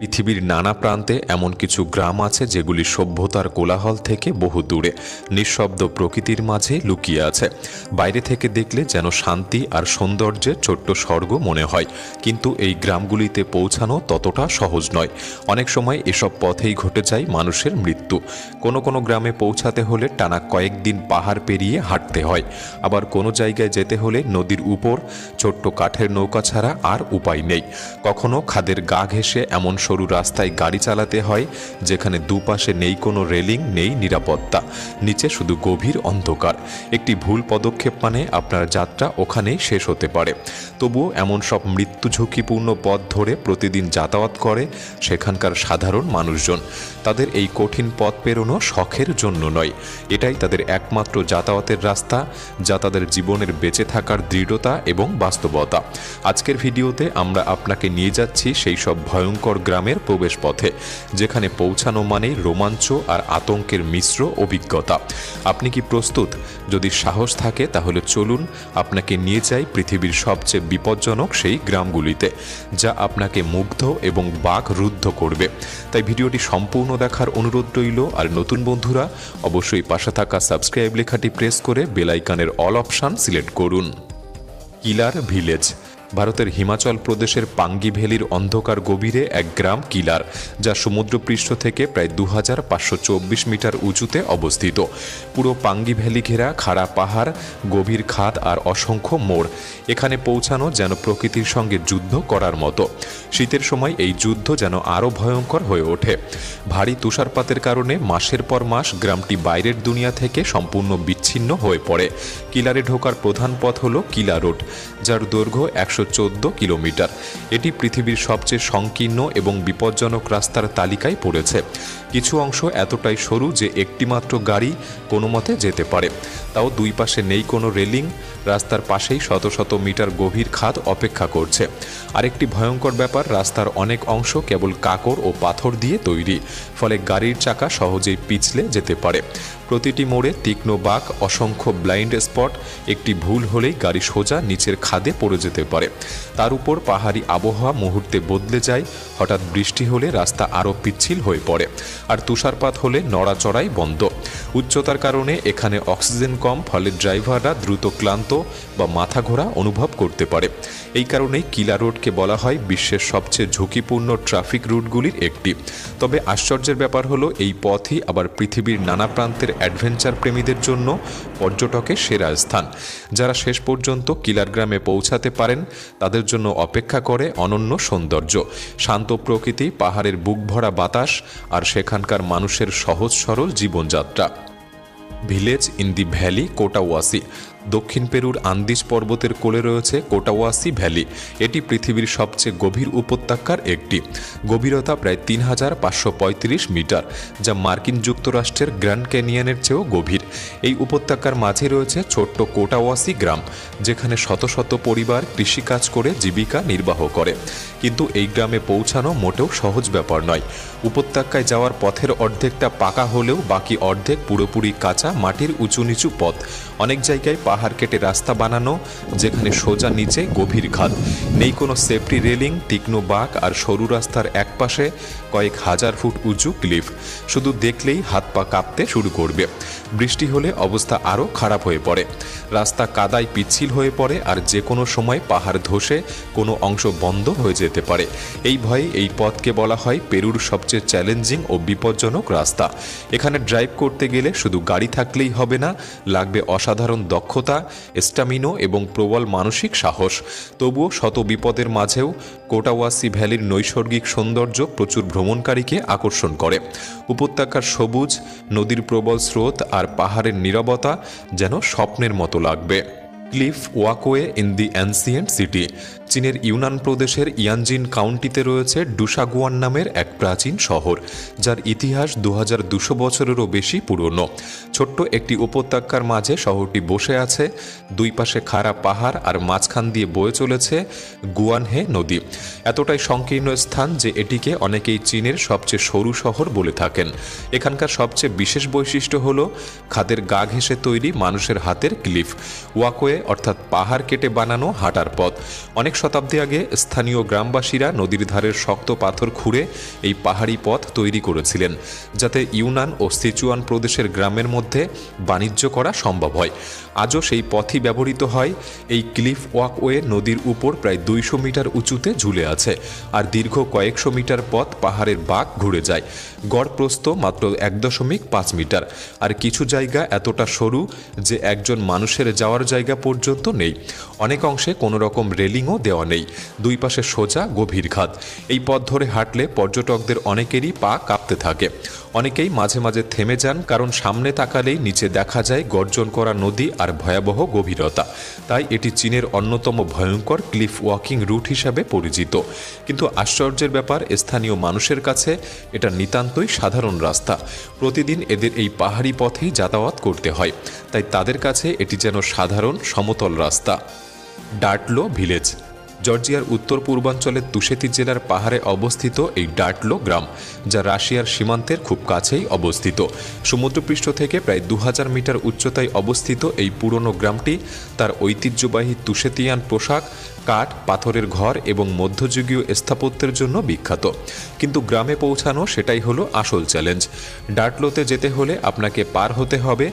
পৃথিবীর নানা প্রান্তে এমন কিছু গ্রাম আছে যেগুলি সভ্যতার কোলাহল থেকে বহু দূরে, নিঃশব্দ প্রকৃতির মাঝে লুকিয়ে আছে। বাইরে থেকে দেখলে যেন শান্তি আর সৌন্দর্যের ছোট্ট স্বর্গ মনে হয়, কিন্তু এই গ্রামগুলিতে পৌঁছানো ততটা সহজ নয়। অনেক সময় এসব পথেই ঘটে যায় মানুষের মৃত্যু। কোনো কোনো গ্রামে পৌঁছাতে হলে টানা কয়েকদিন পাহাড় পেরিয়ে হাঁটতে হয়। আবার কোনো জায়গায় যেতে হলে নদীর উপর, ছোট্ট কাঠের নৌকা ছাড়া আর উপায় নেই। কখনো খাদের গা ঘেঁষে এমন সরু রাস্তায় গাড়ি চালাতে হয়, যেখানে দুপাশে নেই কোনো রেলিং, নেই নিরাপত্তা। নিচে শুধু গভীর অন্ধকার। একটি ভুল পদক্ষেপ মানে আপনার যাত্রা ওখানেই শেষ হতে পারে। তবুও এমন সব মৃত্যু ঝুঁকিপূর্ণ পথ ধরে প্রতিদিন যাতায়াত করে সেখানকার সাধারণ মানুষজন। তাদের এই কঠিন পথ পেরোনো শখের জন্য নয়। এটাই তাদের একমাত্র যাতায়াতের রাস্তা, যা তাদের জীবনের বেঁচে থাকার দৃঢ়তা এবং বাস্তবতা। আজকের ভিডিওতে আমরা আপনাকে নিয়ে যাচ্ছি সেই সব ভয়ঙ্কর গ্রামের প্রবেশপথে, যেখানে পৌঁছানো মানেই রোমাঞ্চ আর আতঙ্কের মিশ্র অভিজ্ঞতা। আপনি কি প্রস্তুত? যদি সাহস থাকে, তাহলে চলুন আপনাকে নিয়ে যাই পৃথিবীর সবচেয়ে বিপজ্জনক সেই গ্রামগুলিতে, যা আপনাকে মুগ্ধ এবং বাঘ রুদ্ধ করবে। তাই ভিডিওটি সম্পূর্ণ দেখার অনুরোধ রইল, আর নতুন বন্ধুরা, অবশ্যই পাশে থাকা সাবস্ক্রাইব লেখাটি প্রেস করে বেলাইকানের অল অপশান সিলেক্ট করুন। Killer village. ভারতের হিমাচল প্রদেশের পাঙ্গি ভ্যালির অন্ধকার গভীরে এক গ্রাম কিলার, যা সমুদ্রপৃষ্ঠ থেকে প্রায় দু হাজার পাঁচশো চব্বিশ মিটার উঁচুতে অবস্থিত। পুরো পাঙ্গি ভ্যালি ঘেরা খাড়া পাহাড়, গভীর খাদ আর অসংখ্য মোড়, এখানে পৌঁছানো যেন প্রকৃতির সঙ্গে যুদ্ধ করার মতো। শীতের সময় এই যুদ্ধ যেন আরও ভয়ঙ্কর হয়ে ওঠে। ভারী তুষারপাতের কারণে মাসের পর মাস গ্রামটি বাইরের দুনিয়া থেকে সম্পূর্ণ বিচ্ছিন্ন হয়ে পড়ে। কিলারে ঢোকার প্রধান পথ হল কিলা রোড, যার দৈর্ঘ্য একশো কিলোমিটার। এটি পৃথিবীর সবচেয়ে সংকীর্ণ এবং বিপজ্জনক রাস্তার তালিকায় পড়েছে। কিছু অংশ এতটাই সরু যে একটিমাত্র গাড়ি কোনো মতে যেতে পারে। তাও দুই পাশে নেই কোনো রেলিং, রাস্তার পাশেই শত শত মিটার গভীর খাদ অপেক্ষা করছে। আরেকটি ভয়ঙ্কর ব্যাপার, রাস্তার অনেক অংশ কেবল কাকড় ও পাথর দিয়ে তৈরি, ফলে গাড়ির চাকা সহজেই পিছলে যেতে পারে। প্রতিটি মোড়ে তীক্ষ্ণ বাঁক অসংখ্য ব্লাইন্ড স্পট, একটি ভুল হলেই গাড়ি সোজা নিচের খাদে পড়ে যেতে পারে। তার উপর পাহাড়ি আবহাওয়া মুহূর্তে বদলে যায়, হঠাৎ বৃষ্টি হলে রাস্তা আরও পিচ্ছিল হয়ে পড়ে। আর তুষারপাত হলে নড়াচড়াই বন্ধ। উচ্চতার কারণে এখানে অক্সিজেন কম, ফলে ড্রাইভাররা দ্রুত ক্লান্ত বা মাথা ঘোরা অনুভব করতে পারে। এই কারণেই কিলা রোডকে বলা হয় বিশ্বের সবচেয়ে ঝুঁকিপূর্ণ ট্রাফিক রুটগুলির একটি। তবে আশ্চর্যের ব্যাপার হলো, এই পথই আবার পৃথিবীর নানা প্রান্তের অ্যাডভেঞ্চার প্রেমীদের জন্য পর্যটকের সেরা স্থান। যারা শেষ পর্যন্ত কিলার গ্রামে পৌঁছাতে পারেন, তাদের জন্য অপেক্ষা করে অনন্য সৌন্দর্য। শান্ত প্রকৃতি, পাহাড়ের বুক ভরা বাতাস আর সেখানকার মানুষের সহজ সরল জীবনযাত্রা। Village in the valley Cotahuasi দক্ষিণ পেরুর আন্দিজ পর্বতের কোলে রয়েছে কোটাওয়াসি ভ্যালি। এটি পৃথিবীর সবচেয়ে গভীর উপত্যকার একটি। গভীরতা প্রায় তিন হাজার পাঁচশো পঁয়ত্রিশ মিটার, যা মার্কিন যুক্তরাষ্ট্রের গ্র্যান্ড ক্যানিয়নের চেয়েও গভীর। এই উপত্যকার মাঝে রয়েছে ছোট্ট কোটাওয়াসি গ্রাম, যেখানে শত শত পরিবার কৃষিকাজ করে জীবিকা নির্বাহ করে। কিন্তু এই গ্রামে পৌঁছানো মোটেও সহজ ব্যাপার নয়। উপত্যকায় যাওয়ার পথের অর্ধেকটা পাকা হলেও বাকি অর্ধেক পুরোপুরি কাঁচা মাটির উঁচু নিচু পথ। অনেক জায়গায় পাহাড় কেটে রাস্তা বানানো, যেখানে সোজা নিচে গভীর খাদ নেই কোনো সেফটি রেলিং তীক্ষ্ণ বাঁক আর সরু রাস্তার একপাশে কয়েক হাজার ফুট উঁচু ক্লিফ শুধু দেখলেই হাত পা কাঁপতে শুরু করবে। বৃষ্টি হলে অবস্থা আরও খারাপ হয়ে পড়ে। রাস্তা কাদায় পিচ্ছিল হয়ে পড়ে আর যে কোনো সময় পাহাড় ধসে কোনো অংশ বন্ধ হয়ে যেতে পারে। এই ভয়ে এই পথকে বলা হয় পেরুর সবচেয়ে চ্যালেঞ্জিং ও বিপজ্জনক রাস্তা। এখানে ড্রাইভ করতে গেলে শুধু গাড়ি থাকলেই হবে না, লাগবে অসাধারণ দক্ষতা স্টামিনো এবং প্রবল মানসিক সাহস। তবুও শত বিপদের মাঝেও কোটাওয়াসি ভ্যালির নৈসর্গিক সৌন্দর্য প্রচুর ভ্রমণকারীকে আকর্ষণ করে। উপত্যকার সবুজ, নদীর প্রবল স্রোত আর পাহাড়ের নিরবতা যেন স্বপ্নের মতো লাগবে। Cliff walkway in the ancient city. চীনের ইউনান প্রদেশের ইয়ানজিন কাউন্টিতে রয়েছে ডুসাগুয়ান নামের এক প্রাচীন শহর, যার ইতিহাস দু হাজার দুশো বছরেরও বেশি পুরনো। ছোট্ট একটি উপত্যকার মাঝে শহরটি বসে আছে, দুই পাশে খাড়া পাহাড় আর মাঝখান দিয়ে বয়ে চলেছে গুয়ানহে নদী। এতটাই সংকীর্ণ স্থান যে এটিকে অনেকেই চীনের সবচেয়ে সরু শহর বলে থাকেন। এখানকার সবচেয়ে বিশেষ বৈশিষ্ট্য হল, খাদের গা ঘেঁষে তৈরি মানুষের হাতের ক্লিফ। ওয়াকওয়ে অর্থাৎ পাহাড় কেটে বানানো হাঁটার পথ। অনেক শতাব্দী আগে স্থানীয় গ্রামবাসীরা নদীর ধারের শক্ত পাথর খুঁড়ে এই পাহাড়ি পথ তৈরি করেছিলেন, যাতে ইউনান ও সিচুয়ান প্রদেশের গ্রামের মধ্যে বাণিজ্য করা সম্ভব হয়। আজও সেই পথই ব্যবহৃত হয়। এই ক্লিফ ওয়াকওয়ে নদীর উপর প্রায় দুইশো মিটার উঁচুতে ঝুলে আছে আর দীর্ঘ কয়েকশো মিটার পথ পাহাড়ের বাঁক ঘুরে যায়। গড় প্রস্থ মাত্র এক দশমিক পাঁচ মিটার। আর কিছু জায়গা এতটা সরু যে একজন মানুষের যাওয়ার জায়গা পর্যন্ত নেই। অনেক অংশে কোনো রকম রেলিংও দেওয়া নেই। দুই পাশে সোজা গভীর ঘাত এই পথ ধরে হাঁটলে পর্যটকদের অনেকেরই পা কাঁপতে থাকে। অনেকেই মাঝে মাঝে থেমে যান, কারণ সামনে তাকালেই নিচে দেখা যায় গর্জন করা নদী আর ভয়াবহ গভীরতা। তাই এটি চীনের অন্যতম ভয়ঙ্কর ক্লিফ ওয়াকিং রুট হিসাবে পরিচিত। কিন্তু আশ্চর্যের ব্যাপার, স্থানীয় মানুষের কাছে এটা নিতান্তই সাধারণ রাস্তা। প্রতিদিন এদের এই পাহাড়ি পথেই যাতায়াত করতে হয়। তাই তাদের কাছে এটি যেন সাধারণ, সমতল রাস্তা। ডাটলো ভিলেজ জর্জিয়ার উত্তর পূর্বাঞ্চলের তুষেতি জেলার পাহাড়ে অবস্থিত এই ডাটলো গ্রাম, যা রাশিয়ার সীমান্তের খুব কাছেই অবস্থিত। সমুদ্রপৃষ্ঠ থেকে প্রায় দু হাজার মিটার উচ্চতায় অবস্থিত এই পুরনো গ্রামটি তার ঐতিহ্যবাহী তুষেতিয়ান পোশাক, কাঠ, পাথরের ঘর এবং মধ্যযুগীয় স্থাপত্যের জন্য বিখ্যাত। কিন্তু গ্রামে পৌঁছানো সেটাই হলো আসল চ্যালেঞ্জ। ডাটলোতে যেতে হলে আপনাকে পার হতে হবে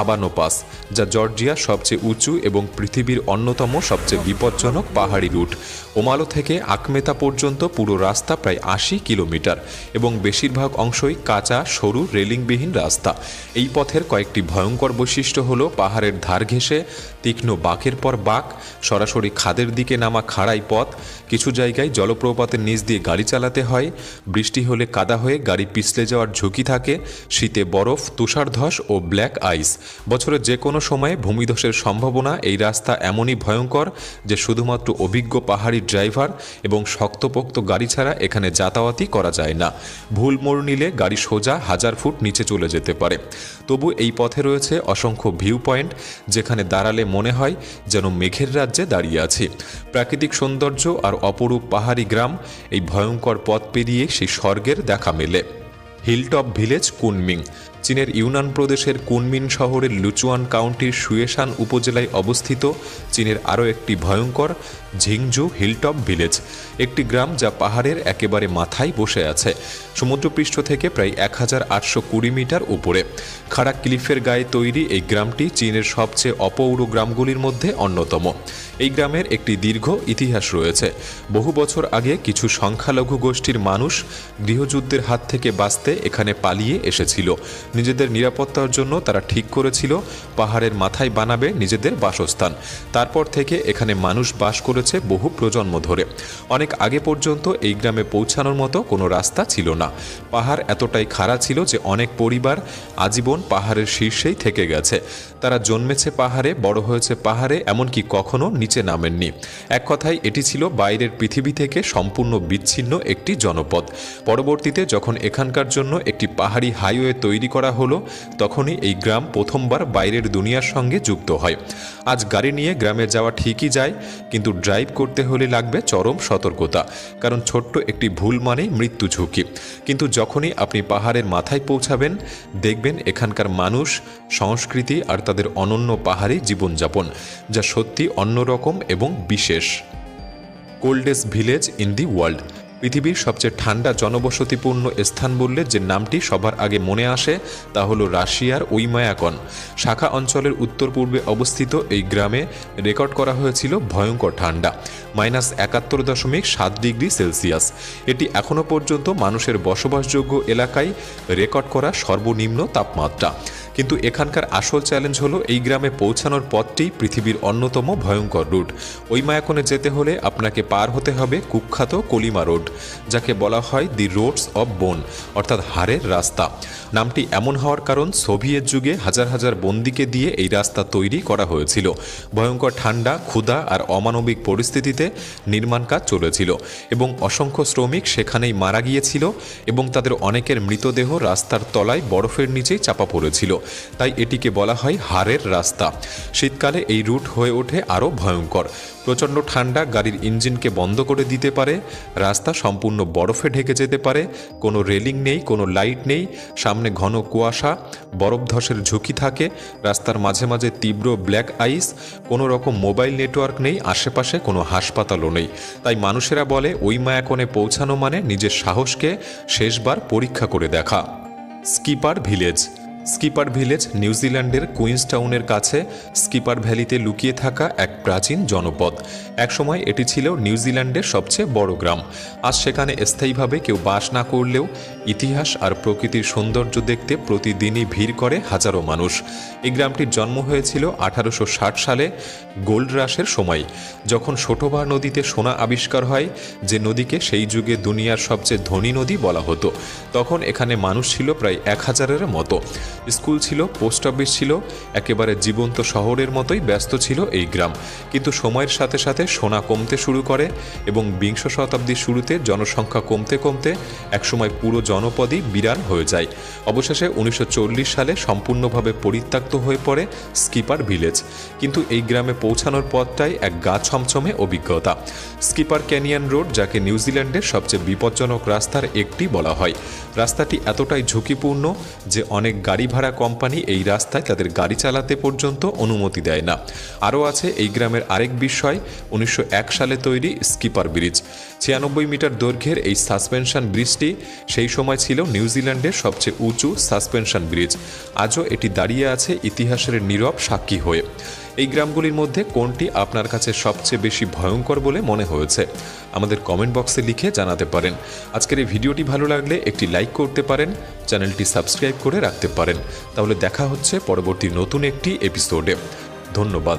আবানো পাস যা জর্জিয়ার সবচেয়ে উঁচু এবং পৃথিবীর অন্যতম সবচেয়ে বিপজ্জনক পাহাড়ি রুট। ওমালো থেকে আকমেতা পর্যন্ত পুরো রাস্তা প্রায় আশি কিলোমিটার এবং বেশিরভাগ অংশই কাঁচা, সরু, রেলিংবিহীন রাস্তা। এই পথের কয়েকটি ভয়ঙ্কর বৈশিষ্ট্য হলো পাহাড়ের ধার ঘেঁষে, তীক্ষ্ণ বাঁকের পর বাঁক, সরাসরি খাদের দিকে নামা খাড়াই পথ, কিছু জায়গায় জলপ্রপাতের নিচ দিয়ে গাড়ি চালাতে হয়, বৃষ্টি হলে কাদা হয়ে গাড়ি পিছলে যাওয়ার ঝুঁকি থাকে, শীতে বরফ, তুষারধস ও ব্ল্যাক আইস। বছরের যে কোনো সময়ে ভূমিধসের সম্ভাবনা এই রাস্তা এমনই ভয়ঙ্কর যে শুধুমাত্র অভিজ্ঞ পাহাড়ি ড্রাইভার এবং শক্তপোক্ত গাড়ি ছাড়া এখানে যাতায়াতই করা যায় না। ভুল মোড় নিলে গাড়ি সোজা হাজার ফুট নিচে চলে যেতে পারে। তবু এই পথে রয়েছে অসংখ্য ভিউ পয়েন্ট যেখানে দাঁড়ালে মনে হয় যেন মেঘের রাজ্যে দাঁড়িয়ে আছি। প্রাকৃতিক সৌন্দর্য আর অপরূপ পাহাড়ি গ্রাম এই ভয়ঙ্কর পথ পেরিয়ে সেই স্বর্গের দেখা মেলে। Hilltop village, Kunming. চীনের ইউনান প্রদেশের কুনমিন শহরের লুচুয়ান কাউন্টির সুয়েশান উপজেলায় অবস্থিত চীনের আরও একটি ভয়ঙ্কর ঝিংঝু হিলটপ ভিলেজ। একটি গ্রাম যা পাহাড়ের একেবারে মাথায় বসে আছে। সমুদ্রপৃষ্ঠ থেকে প্রায় এক হাজার আটশো কুড়ি মিটার উপরে। খাড়া ক্লিফের গায়ে তৈরি এই গ্রামটি চীনের সবচেয়ে অপৌর গ্রামগুলির মধ্যে অন্যতম। এই গ্রামের একটি দীর্ঘ ইতিহাস রয়েছে। বহু বছর আগে কিছু সংখ্যালঘু গোষ্ঠীর মানুষ গৃহযুদ্ধের হাত থেকে বাঁচতে এখানে পালিয়ে এসেছিল। নিজেদের নিরাপত্তার জন্য তারা ঠিক করেছিল, পাহাড়ের মাথায় বানাবে নিজেদের বাসস্থান। তারপর থেকে এখানে মানুষ বাস করেছে বহু প্রজন্ম ধরে। অনেক আগে পর্যন্ত এই গ্রামে পৌঁছানোর মতো কোনো রাস্তা ছিল না। পাহাড় এতটাই খাড়া ছিল যে অনেক পরিবার আজীবন পাহাড়ের শীর্ষেই থেকে গেছে। তারা জন্মেছে পাহাড়ে, বড় হয়েছে পাহাড়ে, এমনকি কখনো নিচে নামেননি। এক কথায়, এটি ছিল বাইরের পৃথিবী থেকে সম্পূর্ণ বিচ্ছিন্ন একটি জনপদ। পরবর্তীতে, যখন এখানকার জন্য একটি পাহাড়ি হাইওয়ে তৈরি করা হলো, তখনই এই গ্রাম প্রথমবার বাইরের দুনিয়ার সঙ্গে যুক্ত হয়। আজ গাড়ি নিয়ে গ্রামে যাওয়া ঠিকই যায়, কিন্তু ড্রাইভ করতে হলে লাগবে চরম সতর্কতা, কারণ ছোট্ট একটি ভুল মানেই মৃত্যু ঝুঁকি। কিন্তু যখনই আপনি পাহাড়ের মাথায় পৌঁছাবেন, দেখবেন এখানকার মানুষ, সংস্কৃতি আর তাদের অনন্য পাহাড়ি জীবনযাপন, যা সত্যি অন্যরকম এবং বিশেষ। Coldest village in the world পৃথিবীর সবচেয়ে ঠান্ডা জনবসতিপূর্ণ স্থান বললে যে নামটি সবার আগে মনে আসে, তা হলো রাশিয়ার ওইমায়াকন শাখা অঞ্চলের উত্তর পূর্বে অবস্থিত এই গ্রামে রেকর্ড করা হয়েছিল ভয়ঙ্কর ঠান্ডা, মাইনাস একাত্তর দশমিক সাত ডিগ্রি সেলসিয়াস। এটি এখনও পর্যন্ত মানুষের বসবাসযোগ্য এলাকায় রেকর্ড করা সর্বনিম্ন তাপমাত্রা। কিন্তু এখানকার আসল চ্যালেঞ্জ হলো এই গ্রামে পৌঁছানোর পথটি পৃথিবীর অন্যতম ভয়ঙ্কর রুট। ওই মায়াকনে যেতে হলে আপনাকে পার হতে হবে কুখ্যাত কলিমা রোড, যাকে বলা হয় দি রোডস অব বোন, অর্থাৎ হাড়ের রাস্তা। নামটি এমন হওয়ার কারণ, সোভিয়েত যুগে হাজার হাজার বন্দিকে দিয়ে এই রাস্তা তৈরি করা হয়েছিল। ভয়ঙ্কর ঠান্ডা, ক্ষুধা আর অমানবিক পরিস্থিতিতে নির্মাণ কাজ চলেছিল এবং অসংখ্য শ্রমিক সেখানেই মারা গিয়েছিল এবং তাদের অনেকের মৃতদেহ রাস্তার তলায় বরফের নিচেই চাপা পড়েছিল। তাই এটিকে বলা হয় হারের রাস্তা। শীতকালে এই রুট হয়ে ওঠে আরও ভয়ঙ্কর। প্রচণ্ড ঠান্ডা, গাড়ির ইঞ্জিনকে বন্ধ করে দিতে পারে, রাস্তা সম্পূর্ণ বরফে ঢেকে যেতে পারে, কোনো রেলিং নেই, কোনো লাইট নেই, সামনে ঘন কুয়াশা, বরফ ধসের ঝুঁকি থাকে, রাস্তার মাঝে মাঝে তীব্র ব্ল্যাক আইস, কোনো রকম মোবাইল নেটওয়ার্ক নেই, আশেপাশে কোনো হাসপাতালও নেই। তাই মানুষেরা বলে, ওই মায়াকনে পৌঁছানো মানে নিজের সাহসকে শেষবার পরীক্ষা করে দেখা। স্কিপার ভিলেজ স্কিপার ভিলেজ নিউজিল্যান্ডের কুইন্সটাউনের কাছে স্কিপার ভ্যালিতে লুকিয়ে থাকা এক প্রাচীন জনপদ। একসময় এটি ছিল নিউজিল্যান্ডের সবচেয়ে বড় গ্রাম। আজ সেখানে স্থায়ীভাবে কেউ বাস না করলেও ইতিহাস আর প্রকৃতির সৌন্দর্য দেখতে প্রতিদিনই ভিড় করে হাজারো মানুষ। এই গ্রামটির জন্ম হয়েছিল আঠারোশো ষাট সালে গোল্ড রাশের সময়, যখন ছোটোবা নদীতে সোনা আবিষ্কার হয়, যে নদীকে সেই যুগে দুনিয়ার সবচেয়ে ধনী নদী বলা হতো। তখন এখানে মানুষ ছিল প্রায় এক হাজারের মতো। স্কুল ছিল, পোস্ট অফিস ছিল, একেবারে জীবন্ত শহরের মতোই ব্যস্ত ছিল এই গ্রাম। কিন্তু সময়ের সাথে সাথে সোনা কমতে শুরু করে এবং বিংশ শতাব্দীর শুরুতে জনসংখ্যা কমতে কমতে একসময় পুরো জনপদই বিরান হয়ে যায়। অবশেষে উনিশশো চল্লিশ সালে সম্পূর্ণভাবে পরিত্যক্ত হয়ে পড়ে স্কিপার ভিলেজ। কিন্তু এই গ্রামে পৌঁছানোর পথটাই এক গা ছমছমে অভিজ্ঞতা। স্কিপার ক্যানিয়ন রোড, যাকে নিউজিল্যান্ডের সবচেয়ে বিপজ্জনক রাস্তার একটি বলা হয়। রাস্তাটি এতটাই ঝুঁকিপূর্ণ যে অনেক গাড়ি ভাড়া কোম্পানি এই রাস্তায় তাদের গাড়ি চালাতে পর্যন্ত অনুমতি দেয় না। আরও আছে, এই গ্রামের আরেক বিষয়, উনিশশো এক সালে তৈরি স্কিপার ব্রিজ। ছিয়ানব্বই মিটার দৈর্ঘ্যের এই সাসপেনশন ব্রিজটি সেই সময় ছিল নিউজিল্যান্ডের সবচেয়ে উঁচু সাসপেনশন ব্রিজ। আজও এটি দাঁড়িয়ে আছে ইতিহাসের নীরব সাক্ষী হয়ে। এই গ্রামগুলির মধ্যে কোনটি আপনার কাছে সবচেয়ে বেশি ভয়ঙ্কর বলে মনে হয়েছে? আমাদের কমেন্ট বক্সে লিখে জানাতে পারেন। আজকের এই ভিডিওটি ভালো লাগলে একটি লাইক করতে পারেন, চ্যানেলটি সাবস্ক্রাইব করে রাখতে পারেন। তাহলে দেখা হচ্ছে পরবর্তী নতুন একটি এপিসোডে। ধন্যবাদ।